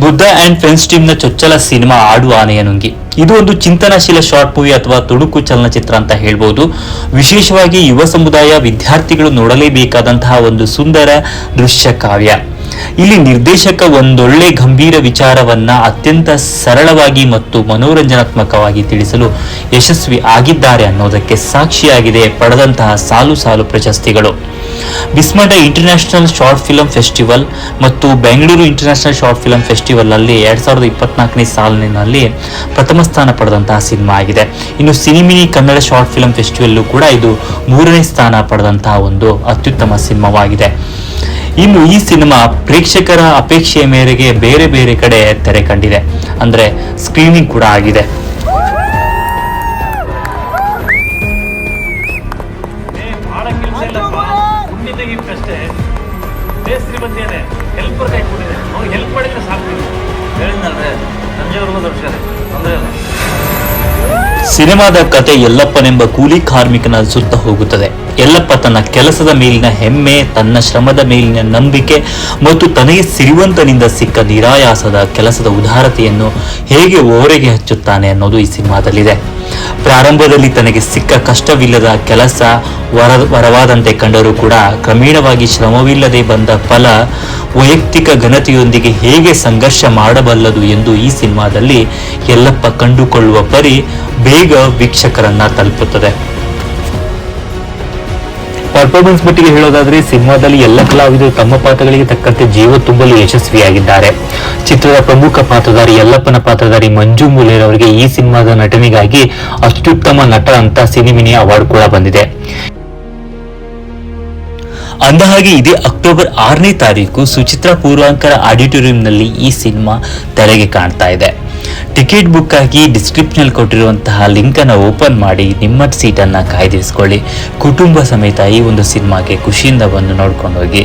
Buddha and friends team ನ ಚೊಚ್ಚಲ cinema ಆಡು ಆನೆಯ ನುಂಗಿ ಇದು ಒಂದು ಚಿಂತನಶೀಲ ಶಾರ್ಟ್ ಮೂವಿ ಅಥವಾ ತುಣುಕು ಚಲನಚಿತ್ರ ಅಂತ ಹೇಳ್ಬೋದು. ವಿಶೇಷವಾಗಿ ಯುವ ಸಮುದಾಯ ವಿದ್ಯಾರ್ಥಿಗಳು ನೋಡಲೇಬೇಕಾದಂತಹ ಒಂದು ಸುಂದರ ದೃಶ್ಯ ಕಾವ್ಯ. ಇಲ್ಲಿ ನಿರ್ದೇಶಕ ಒಂದೊಳ್ಳೆ ಗಂಭೀರ ವಿಚಾರವನ್ನ ಅತ್ಯಂತ ಸರಳವಾಗಿ ಮತ್ತು ಮನೋರಂಜನಾತ್ಮಕವಾಗಿ ತಿಳಿಸಲು ಯಶಸ್ವಿ ಆಗಿದ್ದಾರೆ ಅನ್ನೋದಕ್ಕೆ ಸಾಕ್ಷಿಯಾಗಿದೆ ಪಡೆದಂತಹ ಸಾಲು ಸಾಲು ಪ್ರಶಸ್ತಿಗಳು. ಬಿಸ್ಮಟ ಇಂಟರ್ನ್ಯಾಷನಲ್ ಶಾರ್ಟ್ ಫಿಲಂ ಫೆಸ್ಟಿವಲ್ ಮತ್ತು Bengaluru international short film festival ಅಲ್ಲಿ ಎರಡ್ ಸಾವಿರದ ಇಪ್ಪತ್ನಾಲ್ಕನೇ ಸಾಲಿನಲ್ಲಿ ಪ್ರಥಮ ಸ್ಥಾನ ಪಡೆದಂತಹ ಸಿನಿಮಾ ಆಗಿದೆ. ಇನ್ನು ಸಿನಿಮಿನಿ ಕನ್ನಡ ಶಾರ್ಟ್ ಫಿಲಂ ಫೆಸ್ಟಿವಲ್ ಕೂಡ ಇದು ಮೂರನೇ ಸ್ಥಾನ ಪಡೆದಂತಹ ಒಂದು ಅತ್ಯುತ್ತಮ ಸಿನಿಮಾವಾಗಿದೆ. ಇನ್ನು ಈ ಸಿನಿಮಾ ಪ್ರೇಕ್ಷಕರ ಅಪೇಕ್ಷೆಯ ಮೇರೆಗೆ ಬೇರೆ ಬೇರೆ ಕಡೆ ತೆರೆ ಕಂಡಿದೆ. ಅಂದ್ರೆ ಸ್ಕ್ರೀನಿಂಗ್ ಕೂಡ ಆಗಿದೆ. ಸಿನಿಮಾದ ಕತೆ ಎಲ್ಲಪ್ಪನೆಂಬ ಕೂಲಿ ಕಾರ್ಮಿಕನ ಸುತ್ತ ಹೋಗುತ್ತದೆ. ಯಲ್ಲಪ್ಪ ತನ್ನ ಕೆಲಸದ ಮೇಲಿನ ಹೆಮ್ಮೆ, ತನ್ನ ಶ್ರಮದ ಮೇಲಿನ ನಂಬಿಕೆ ಮತ್ತು ತನಗೆ ಸಿರಿವಂತನಿಂದ ಸಿಕ್ಕ ನಿರಾಯಾಸದ ಕೆಲಸದ ಉದಾರತೆಯನ್ನು ಹೇಗೆ ಓರೆಗೆ ಹಚ್ಚುತ್ತಾನೆ ಅನ್ನೋದು ಈ ಸಿನಿಮಾದಲ್ಲಿದೆ. ಪ್ರಾರಂಭದಲ್ಲಿ ತನಗೆ ಸಿಕ್ಕ ಕಷ್ಟವಿಲ್ಲದ ಕೆಲಸ ವರ, ವರವಾದಂತೆ ಕಂಡರೂ ಕೂಡ ಕ್ರಮೇಣವಾಗಿ ಶ್ರಮವಿಲ್ಲದೆ ಬಂದ ಫಲ ವೈಯಕ್ತಿಕ ಘನತೆಯೊಂದಿಗೆ ಹೇಗೆ ಸಂಘರ್ಷ ಮಾಡಬಲ್ಲದು ಎಂದು ಈ ಸಿನಿಮಾದಲ್ಲಿ ಎಲ್ಲಪ್ಪ ಕಂಡುಕೊಳ್ಳುವ ಪರಿ ಬೇಗ ವೀಕ್ಷಕರನ್ನ ತಲುಪುತ್ತದೆ. ಪರ್ಫಾರ್ಮೆನ್ಸ್ ಮಟ್ಟಿಗೆ ಹೇಳೋದಾದ್ರೆ ಸಿನಿಮಾದಲ್ಲಿ ಎಲ್ಲ ಕಲಾವಿದರು ತಮ್ಮ ಪಾತ್ರಗಳಿಗೆ ತಕ್ಕಂತೆ ಜೀವ ತುಂಬಲು ಯಶಸ್ವಿಯಾಗಿದ್ದಾರೆ. ಚಿತ್ರದ ಪ್ರಮುಖ ಪಾತ್ರಧಾರಿ ಯಲ್ಲಪ್ಪನ ಪಾತ್ರಧಾರಿ ಮಂಜು ಮುಲೇರ್ ಅವರಿಗೆ ಈ ಸಿನಿಮಾದ ನಟನೆಗಾಗಿ ಅತ್ಯುತ್ತಮ ನಟ ಅಂತ ಸಿನಿಮಿನಿ ಅವಾರ್ಡ್ ಕೂಡ ಬಂದಿದೆ. ಅಂದಹಾಗೆ ಇದೇ ಅಕ್ಟೋಬರ್ ಆರನೇ ತಾರೀಕು ಸುಚಿತ್ರ ಪೂರ್ವಾಂಕರ ಆಡಿಟೋರಿಯಂನಲ್ಲಿ ಈ ಸಿನಿಮಾ ತೆರೆಗೆ ಕಾಣ್ತಾ ಇದೆ. ಟಿಕೆಟ್ ಬುಕ್ ಆಗಿ ಡಿಸ್ಕ್ರಿಪ್ಷನ್ ಕೊಟ್ಟಿರುವಂತಹ ಲಿಂಕ್ ಅನ್ನು ಓಪನ್ ಮಾಡಿ ನಿಮ್ಮ ಸೀಟನ್ನು ಕಾಯ್ದಿರಿಸ್ಕೊಳ್ಳಿ. ಕುಟುಂಬ ಸಮೇತ ಈ ಒಂದು ಸಿನಿಮಾಗೆ ಖುಷಿಯಿಂದ ಬಂದು ನೋಡ್ಕೊಂಡು ಹೋಗಿ.